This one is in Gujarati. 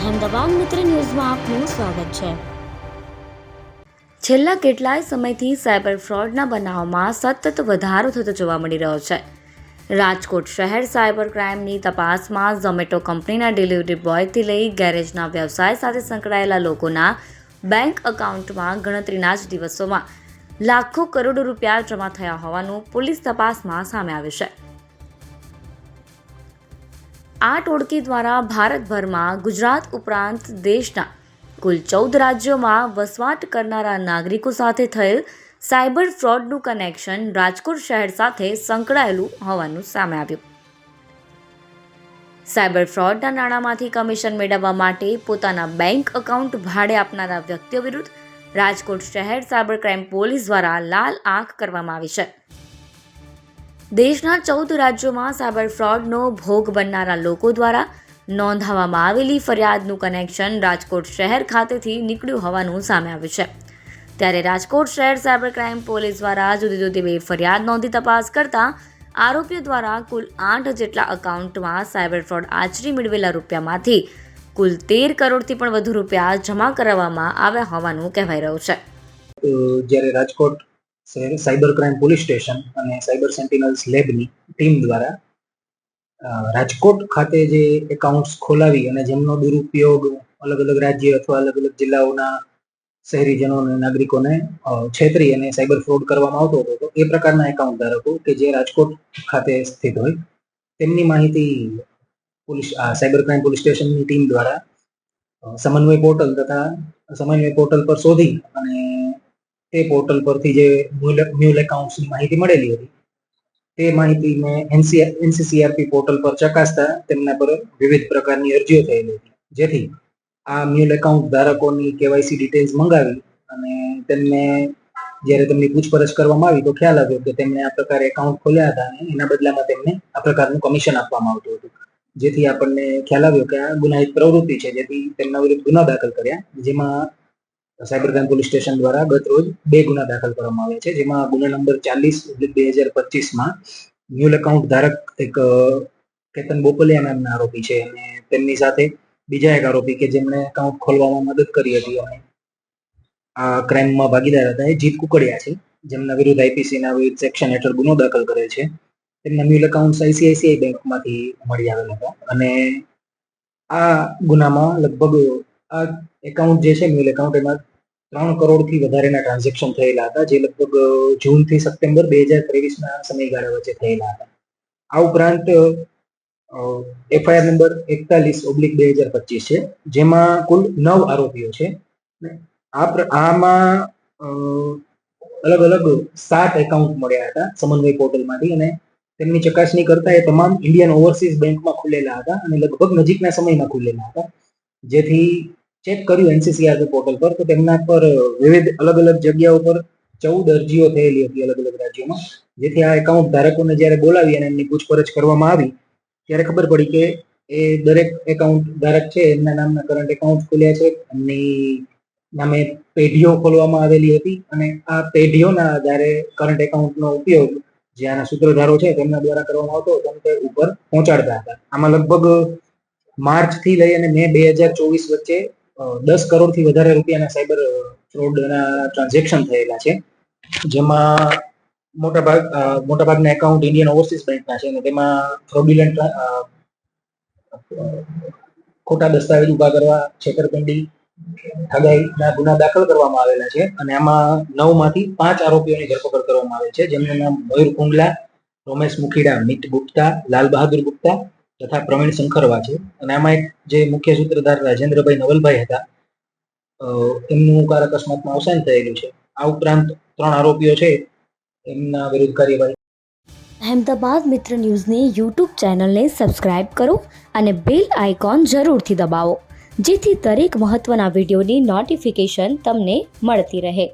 અહેમદાબાદ મિત્ર ન્યૂઝમાં આપનું સ્વાગત છે. છેલ્લા કેટલાય સમયથી સાયબર ફ્રોડના બનાવમાં સતત વધારો થતો જોવા મળી રહ્યો છે. રાજકોટ શહેર સાયબર ક્રાઇમની તપાસમાં ઝોમેટો કંપનીના ડિલિવરી બોયથી લઈ ગેરેજના વ્યવસાય સાથે સંકળાયેલા લોકોના બેંક એકાઉન્ટમાં ગણતરીના જ દિવસોમાં લાખો કરોડો રૂપિયા જમા થયા હોવાનું પોલીસ તપાસમાં સામે આવ્યું છે. આ ટોળકી દ્વારા ભારતભરમાં ગુજરાત ઉપરાંત દેશના કુલ ચૌદ રાજ્યોમાં વસવાટ કરનારા નાગરિકો સાથે થયેલ સાયબર ફ્રોડનું કનેક્શન રાજકોટ શહેર સાથે સંકળાયેલું હોવાનું સામે આવ્યું. સાયબર ફ્રોડના નાણાંમાંથી કમિશન મેળવવા માટે પોતાના બેંક એકાઉન્ટ ભાડે આપનારા વ્યક્તિઓ વિરુદ્ધ રાજકોટ શહેર સાયબર ક્રાઇમ પોલીસ દ્વારા લાલ આંખ કરવામાં આવી છે. દેશના ચૌદ રાજ્યોમાં સાયબર ફ્રોડનો ભોગ બનનારા લોકો દ્વારા નોંધાવવામાં આવેલી ફરિયાદનું કનેક્શન રાજકોટ શહેર ખાતેથી નીકળ્યું હોવાનું સામે આવ્યું છે. ત્યારે રાજકોટ શહેર સાયબર ક્રાઇમ પોલીસ દ્વારા જુદી જુદી બે ફરિયાદ નોંધી તપાસ કરતા આરોપીઓ દ્વારા કુલ આઠ જેટલા અકાઉન્ટમાં સાયબર ફ્રોડ આચરી મેળવેલા રૂપિયામાંથી કુલ તેર કરોડથી પણ વધુ રૂપિયા જમા કરાવવામાં આવ્યા હોવાનું કહેવાય રહ્યું છે. જ્યારે Rajkot cyber crime police station અને સાયબર સેન્ટિનલ્સ લેબની ટીમ દ્વારા રાજકોટ ખાતે જે એકાઉન્ટ્સ ખોલાવી અને જેમનો દુરુપયોગ અલગ અલગ રાજ્ય અથવા અલગ અલગ જિલ્લાઓના શહેરીજનો અને નાગરિકોને છેતરી અને સાયબર ફ્રોડ કરવામાં આવતો હતો, તો એ પ્રકારના એકાઉન્ટ ધારકો કે જે રાજકોટ ખાતે સ્થિત હોય, તેમની માહિતી પોલીસ સાયબર ક્રાઇમ પોલીસ સ્ટેશનની ટીમ દ્વારા સમન્વય પોર્ટલ તથા સમન્વય પોર્ટલ પર શોધી અને તે પોર્ટલ પરથી જે મ્યુલ એકાઉન્ટ્સની માહિતી મળેલી હતી, તે માહિતી મેં એનસી એનસીસીઆરપી પોર્ટલ પર ચકાસતા તેમના પર વિવિધ પ્રકારની અરજીઓ થયેલી હતી. જેથી આ મ્યુલ એકાઉન્ટ ધારકોની કેવાયસી ડિટેલ્સ મંગાવી અને તેમને જ્યારે તેમની પૂછપરછ કરવામાં આવી તો ખ્યાલ આવ્યો કે તેમણે આ પ્રકારે એકાઉન્ટ ખોલ્યા હતા અને એના બદલામાં તેમને આ પ્રકારનું કમિશન આપવામાં આવતું હતું. જેથી આપણને ખ્યાલ આવ્યો કે આ ગુનાહિત પ્રવૃત્તિ છે, જેથી તેમના વિરુદ્ધ ગુના દાખલ કર્યા, જેમાં સાયબર ક્રાઇમ પોલીસ સ્ટેશન દ્વારા ગત રોજ બે ગુના દાખલ કરવામાં આવ્યા છે, જેમાં ગુના નંબર ચાલીસ બે હજાર પચીસમાં મ્યુલ એકાઉન્ટ ધારક એક કેતન બોપલિયા નામના આરોપી છે અને તેમની સાથે બીજા એક આરોપી કે જેમણે એકાઉન્ટ ખોલવામાં મદદ કરી હતી અને આ ક્રાઇમમાં ભાગીદાર હતા એ જીત કુકડિયા છે, જેમના વિરુદ્ધ આઈપીસીના વિવિધ સેક્શન હેઠળ ગુનો દાખલ કરેલ છે. તેમના મ્યુલ એકાઉન્ટ આઈસીઆઈસીઆઈ બેંકમાંથી મળી આવેલ હતા અને આ ગુનામાં લગભગ આ એકાઉન્ટ જે છે મ્યુલ એકાઉન્ટ એમાં ત્રણ કરોડથી વધારેના ટ્રાન્ઝેક્શન થયેલા હતા, જે લગભગ જૂનથી સપ્ટેમ્બર બે હજાર ત્રેવીસના સમયગાળા વચ્ચે થયેલા હતા. આ ઉપરાંત એફઆઈઆર નંબર એકતાલીસ ઓબ્લિક બે હજાર પચીસ છે, જેમાં કુલ નવ આરોપીઓ છે. આ આમાં અલગ અલગ સાત એકાઉન્ટ મળ્યા હતા સમન્વય પોર્ટલમાંથી અને તેમની ચકાસણી કરતા એ તમામ ઇન્ડિયન ઓવરસીઝ બેંકમાં ખુલેલા હતા અને લગભગ નજીકના સમયમાં ખુલેલા હતા. જેથી ચેક કર્યું એનસીસીઆરબી પોર્ટલ પર તો તેમના પર વિવિધ અલગ અલગ જગ્યાઓ ઉપર ચૌદ અરજીઓ થયેલી હતી અલગ અલગ રાજ્યોમાં. જેથી આ એકાઉન્ટ ધારકોને જ્યારે બોલાવી અને એમની પૂછપરછ કરવામાં આવી, ત્યારે ખબર પડી કે એ દરેક એકાઉન્ટ ધારક છે, એમના નામના કરંટ એકાઉન્ટ ખોલ્યા છે, એમની નામે પેઢીઓ ખોલવામાં આવેલી હતી અને આ પેઢીઓના આધારે કરંટ એકાઉન્ટનો ઉપયોગ જે આના સૂત્રધારો છે તેમના દ્વારા કરવામાં આવતો હતો, તે ઉપર પહોંચાડતા હતા. આમાં લગભગ માર્ચથી લઈ અને મે બે હજાર ચોવીસ વચ્ચે દસ કરોડથી વધારે રૂપિયાના સાયબર ફ્રોડના ટ્રાન્ઝેક્શન થયેલા છે. જેમાં મોટા ભાગ મોટા ભાગના એકાઉન્ટ ઇન્ડિયન ઓવરસીઝ બેંકના છે અને તેમાં ફ્રોડ્યુલન્ટ ખોટા દસ્તાવેજ ઊભા કરવા, છેતરપિંડી, ઠગાઈના ગુના દાખલ કરવામાં આવેલા છે અને આમાં નવમાંથી પાંચ આરોપીઓની ધરપકડ કરવામાં આવે છે. જેમનું નામ મયુર કુંડલા, રોમેશ મુખીડા, મિત ગુપ્તા, લાલ બહાદુર ગુપ્તા તથા પ્રવીણ શંકરવા છે અને આમાં એક જે મુખ્ય સૂત્રધાર રાજેન્દ્રભાઈ નવલભાઈ હતા એમનું કાર અકસ્માતમાં અવસાન થયેલું છે. આ ઉપરાંત ત્રણ આરોપીઓ છે, એમના વિરુદ્ધ કાર્યવાહી. અહેમદાબાદ મિત્ર ન્યૂઝની યુટ્યુબ ચેનલને સબસ્ક્રાઇબ કરો અને બેલ આઇકોન જરૂરથી દબાવો, જેથી દરેક મહત્ત્વના વિડીયોની નોટિફિકેશન તમને મળતી રહે.